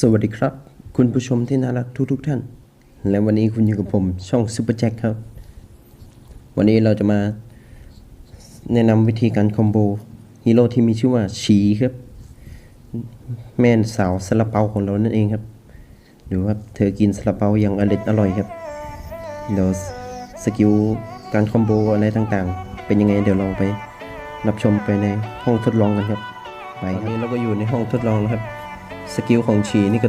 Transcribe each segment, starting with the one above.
สวัสดีครับ คุณผู้ชมที่น่ารักทุกๆทท่าน และวันนี้คุณอยู่กับผมช่องซูเปอร์แจ็คครับ วันนี้เราจะมาแนะนำวิธีการคอมโบฮีโร่ที่มีชื่อว่าชีครับ แม่นสาวซาลาเปาของเรานั่นเองครับ ดูครับ เธอกินซาลาเปาอย่างอร่อยอร่อยครับ เดี๋ยวสกิลการคอมโบอะไรต่างๆ เป็นยังไงเดี๋ยวเราไปรับชมไปในห้องทดลองกันครับ ไปครับนี้เราก็อยู่ในห้องทดลองแล้วครับ สกิลของชีนี่ก็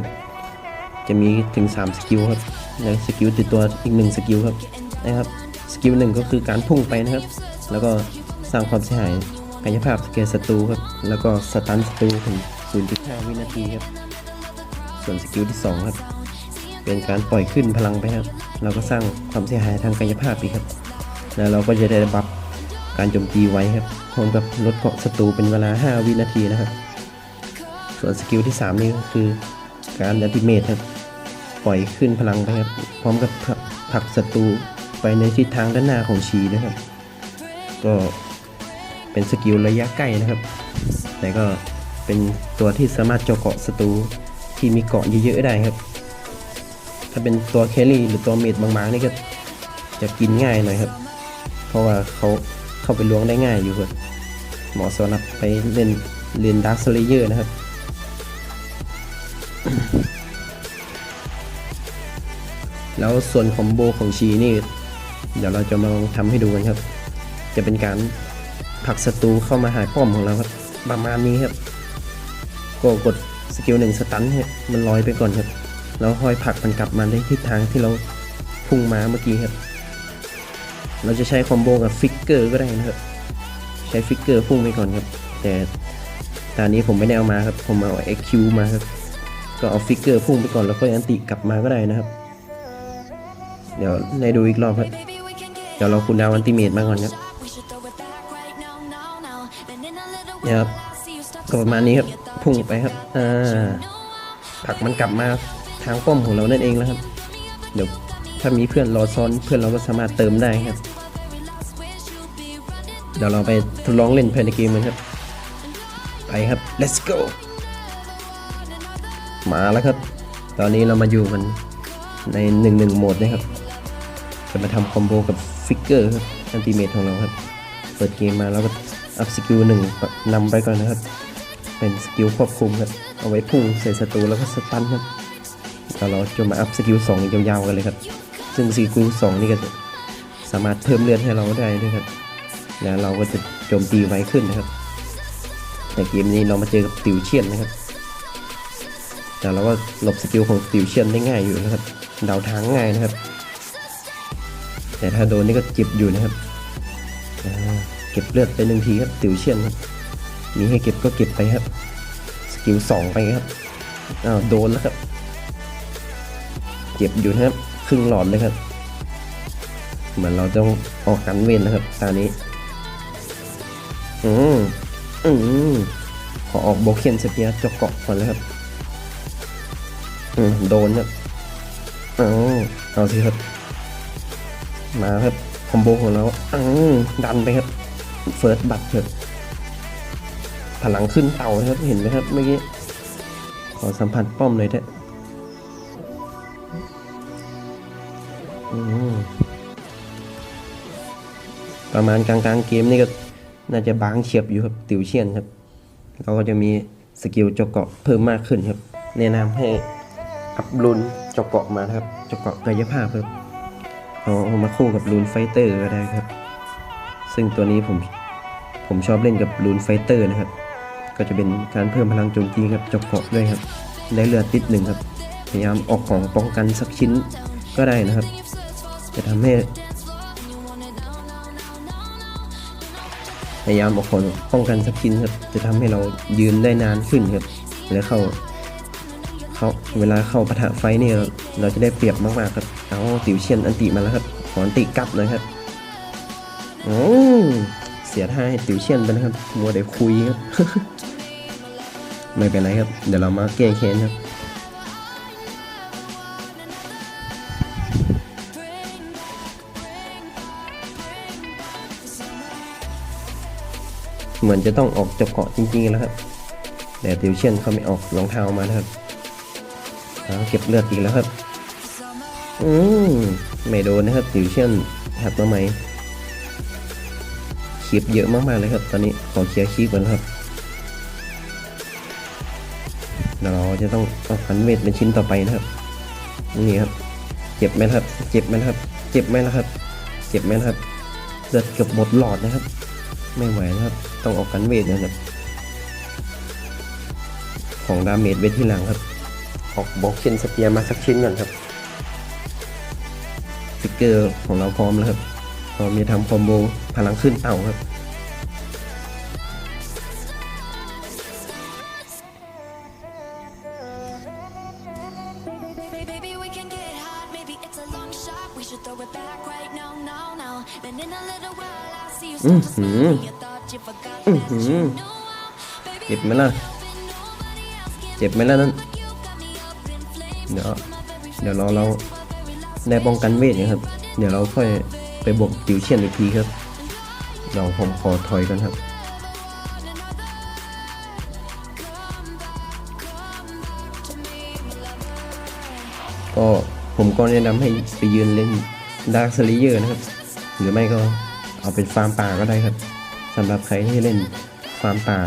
จะมีถึง 3 สกิลครับในสกิลติดตัวอีกหนึ่งสกิลครับนะครับสกิลหนึ่งก็คือการพุ่งไปนะครับ แล้วก็สร้างความเสียหายกายภาพสเกลศัตรูครับ แล้วก็สตันศัตรูถึง 0.5 วินาทีครับ ส่วนสกิลที่ 2 ครับ เป็นการปล่อยขึ้นพลังไปครับ เราก็สร้างความเสียหายทางกายภาพอีกครับ แล้วเราก็จะได้บัฟการโจมตีไว้ครับพร้อมกับลดเกาะศัตรูเป็นเวลา 5 วินาทีนะครับ ส่วนสกิลที่ 3 นี่ก็คือการอัติเมทครับ ปล่อยขึ้นพลังไปครับ พร้อมกับผลักศัตรูไปในทิศทางด้านหน้าของชีนะครับ ก็เป็นสกิลระยะใกล้นะครับ แต่ก็เป็นตัวที่สามารถเจาะเกาะศัตรูที่มีเกาะเยอะๆได้ครับ ถ้าเป็นตัวแครี่หรือตัวเมดบางๆนี่ก็จะกินง่ายหน่อยครับ เพราะว่าเขาเข้าไปล้วงได้ง่ายอยู่ครับเหมาะสำหรับไปเล่นเล่นดาร์คสเลเยอร์นะครับ แล้วส่วนคอมโบของชีนี่ เดี๋ยวเราจะมาลองทำให้ดูกันครับ จะเป็นการผลักศัตรูเข้ามาหาป้อมของเราครับ ประมาณนี้ครับ ก็กดสกิลหนึ่งสตันให้มันลอยไปก่อนครับ แล้วค่อยผลักมันกลับมาในทิศทางที่เราพุ่งมาเมื่อกี้ครับ เราจะใช้คอมโบกับฟิกเกอร์ก็ได้นะครับ ใช้ฟิกเกอร์พุ่งไปก่อนครับ แต่ตอนนี้ผมไม่ได้เอามาครับ ผมเอา XQ มาครับ ก็เอาฟิกเกอร์พุ่งไปก่อนแล้วค่อยอันติกลับมาก็ได้นะครับ เดี๋ยวได้ดูอีกรอบครับ เดี๋ยวเราคุณดาวอันติเมตมาก่อนครับเนี่ยครับก็ประมาณนี้ครับ พุ่งไปครับ อ่าผักมันกลับมาทางป้อมของเรานั่นเองแล้วครับ เดี๋ยวถ้ามีเพื่อนรอซ้อนเพื่อนเราก็สามารถเติมได้ครับ เดี๋ยวเราไปทดลองเล่นภายในเกมกันครับ ไปครับ let's go มาแล้วครับ ตอนนี้เรามาอยู่กันในหนึ่งหนึ่งโหมดนะครับ จะมาทำคอมโบกับฟิกเกอร์ครับอันติเมทของเราครับ เปิดเกมมาแล้วก็อัพสกิลหนึ่งนำไปก่อนนะครับ เป็นสกิลควบคุมครับ เอาไว้พุ่งใส่ศัตรูแล้วก็สตันครับแล้วเราจะมาอัพสกิลสองยาวๆกันเลยครับ ซึ่งสกิลสองนี่ก็จะสามารถเพิ่มเลือดให้เราได้ด้วยครับ แล้วเราก็จะโจมตีไวขึ้นนะครับในเกมนี้เรามาเจอกับติวเชียนนะครับ แต่เราก็หลบสกิลของติวเชียนได้ง่ายอยู่นะครับ เดาทางง่ายนะครับ แต่ถ้าโดนนี่ก็เจ็บอยู่นะครับเก็บเลือดไปหนึ่งทีครับติวเชียนครับมีให้เก็บก็เก็บไปครับ สกิลสองไปครับอ้าวโดนแล้วครับเจ็บอยู่นะครับครึ่งหลอดเลยครับ เหมือนเราต้องออกกันเวนนะครับตานี้ อืมอืมขอออกโบเคนสเปียร์จกเกาะก่อนเลยครับ อืมโดนครับเอาเอาสิครับ มาครับคอมโบของเราอืมดันไปครับเฟิร์สบัตครับพลังขึ้นเต่านะครับเห็นไหมครับเมื่อกี้ขอสัมผัสป้อมเลยเถอะประมาณกลางๆเกมนี่ก็น่าจะบางเฉียบอยู่ครับติวเชียนครับ เราก็จะมีสกิลจาะเกาะเพิ่มมากขึ้นครับ แนะนำให้อัพรุนจาะเกาะมาครับจาะเกาะกายภาพครับ เอาเอามาคู่กับรูนไฟเตอร์ก็ได้ครับ ซึ่งตัวนี้ผมผมชอบเล่นกับรูนไฟเตอร์นะครับ ก็จะเป็นการเพิ่มพลังโจมตีครับจาะเกาะด้วยครับ ได้เลือดติดหนึ่งครับ พยายามออกของป้องกันสักชิ้นก็ได้นะครับ จะทำให้ พยายามออกของป้องกันสักชิ้นครับ จะทำให้เรายืนได้นานขึ้นครับ และเข้า เขาเวลาเข้าปะทะไฟเนี่เราเราจะได้เปรียบมากๆครับ เอาติวเชียนอันติมาแล้วครับขออันติกลับหน่อยครับโอ้เสียท่าให้ติวเชียนไปนะครับมัวแต่คุยครับไม่เป็นไรครับ เดี๋ยวเรามาแก้แค้นครับเหมือนจะต้องออกจากเกาะจริงๆแล้วครับ แต่ติวเชียนเขาไม่ออกรองเท้ามานะครับ เก็บเลือดอีกแล้วครับ อืมไม่โดนนะครับติวเช่นหักมาไหมคีบเยอะมากๆเลยครับ ตอนนี้ขอเคลียร์คีบก่อนครับเราจะต้องเอาขันเวทเป็นชิ้นต่อไปนะครับ นี่ครับ เจ็บไหมครับ เจ็บไหมครับ เจ็บไหมครับ เจ็บไหมครับเลือดเกือบหมดหลอดนะครับ ไม่ไหวนะครับ ต้องออกกันเวทนะครับ ของดาเมจเวทที่หลังครับ ออกบล็อกเชนสเปียร์มาสักชิ้นก่อนครับฟิกเกอร์ของเราพร้อมแล้วครับ พร้อมจะทำคอมโบพลังขึ้นเต่าครับ Baby, we can get hot. Maybe it's a long shot. We should throw it back right now, now, now. Then in a little while, I'll see you start to smile. You thought you forgot that you know how. Baby, เจ็บไหมล่ะ เจ็บไหมล่ะนั่น เดี๋ยวเดี๋ยวเราเราได้ป้องกันเวทนะครับ เดี๋ยวเราค่อยไปบวกจิวเชียนอีกทีครับเราผมขอถอยกันครับก็ผมก็แนะนำให้ไปยืนเล่นดาร์คสลีเยอร์นะครับ หรือไม่ก็เอาเป็นฟาร์มป่าก็ได้ครับสำหรับใครที่เล่นฟาร์มป่า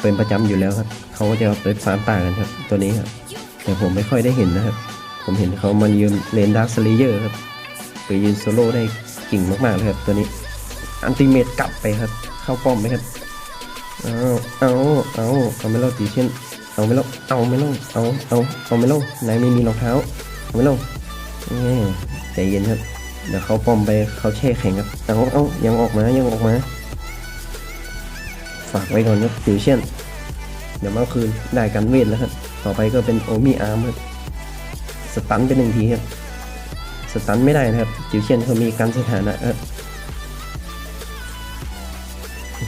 เป็นประจำอยู่แล้วครับ เขาก็จะเอาไปฟาร์มป่ากันครับ ตัวนี้ครับ แต่ผมไม่ค่อยได้เห็นนะครับ ผมเห็นเขามันยืนเลนดาร์คสลีเยอร์ครับ ไปยืนโซโล่ได้เก่งมากๆเลยครับตัวนี้ อันติเมตกลับไปครับ เข้าป้อมไหมครับ เอาเอาเอาเอาไม่ล่าตีเช่น เอาไม่ล่าเอาไม่ล่าเอาเอาเอาไม่ล่านายไม่มีรองเท้าเอาไม่ล่านี่ใจเย็นครับ เดี๋ยวเขาป้อมไปเขาแช่แข็งครับ เอาเอายังออกมา ยังออกมา ฝากไว้ก่อนครับติวเช่นเดี๋ยวเมื่อคืนได้กันเวทแล้วครับ ต่อไปก็เป็นโอมีอาร์มครับสตันไปหนึ่งทีครับสตันไม่ได้นะครับ จิวเชียนเขามีการสถานะครับ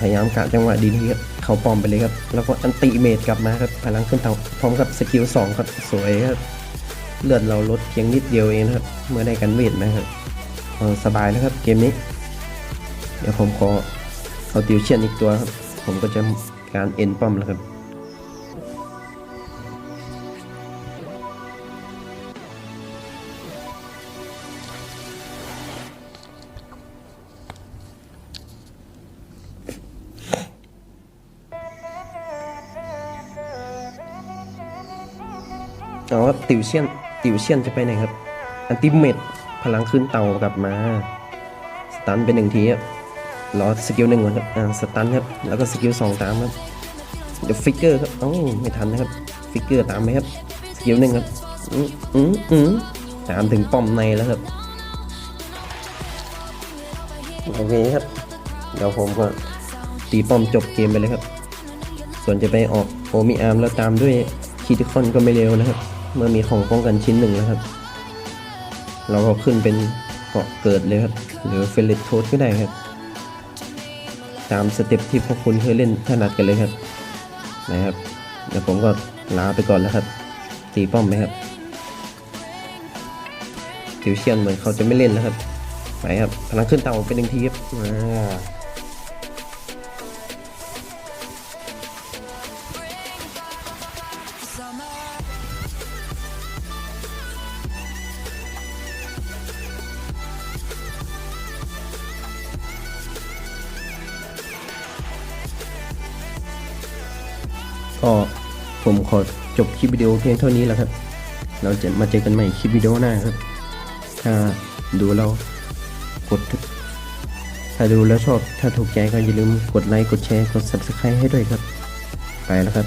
พยายามกะจังหวะดีๆครับเขาปลอมไปเลยครับ แล้วก็อันติเมตกลับมาครับพลังขึ้นเตาพร้อมกับสกิลสองครับสวยครับเลือดเราลดเพียงนิดเดียวเองครับ เมื่อได้กันเวทนะครับสบายนะครับเกมนี้ เดี๋ยวผมขอเอาติวเชียนอีกตัวครับ ผมก็จะการเอ็นป้อมแล้วครับ เอาครับติวเชียนติวเชียนจะไปไหนครับ อันติเมตพลังขึ้นเตากลับมาสตันเป็นหนึ่งทีครับรอสกิลหนึ่งก่อนครับอ่าสตันครับแล้วก็สกิลสองตามครับเดี๋ยวฟิกเกอร์ครับเอ้าไม่ทันนะครับฟิกเกอร์ตามไหมครับสกิลหนึ่งครับอืมอืมอืมตามถึงป้อมในแล้วครับโอเคครับเดี๋ยวผมก็ตีป้อมจบเกมไปเลยครับ ส่วนจะไปออกโอมิอาร์มแล้วตามด้วยคีติคอนก็ไม่เร็วนะครับ เมื่อมีของป้องกันชิ้นหนึ่งแล้วครับ เราก็ขึ้นเป็นเกาะเกิดเลยครับ หรือเฟลเลตโทสก็ได้ครับ ตามสเต็ปที่พวกคุณเคยเล่นถนัดกันเลยครับ นะครับเดี๋ยวผมก็ลาไปก่อนแล้วครับตีป้อมไหมครับทิวเชียนเหมือนเขาจะไม่เล่นแล้วครับ ไปครับพลังขึ้นเตาเป็นหนึ่งทีครับ ก็ผมขอจบคลิปวิดีโอเพียงเท่านี้แล้วครับ เราจะมาเจอกันใหม่คลิปวิดีโอหน้าครับ ถ้าดูเรากด ถ้าดูแล้วชอบ ถ้าถูกใจก็อย่าลืมกดไลค์ กดแชร์ กด subscribe ให้ด้วยครับ ไปแล้วครับ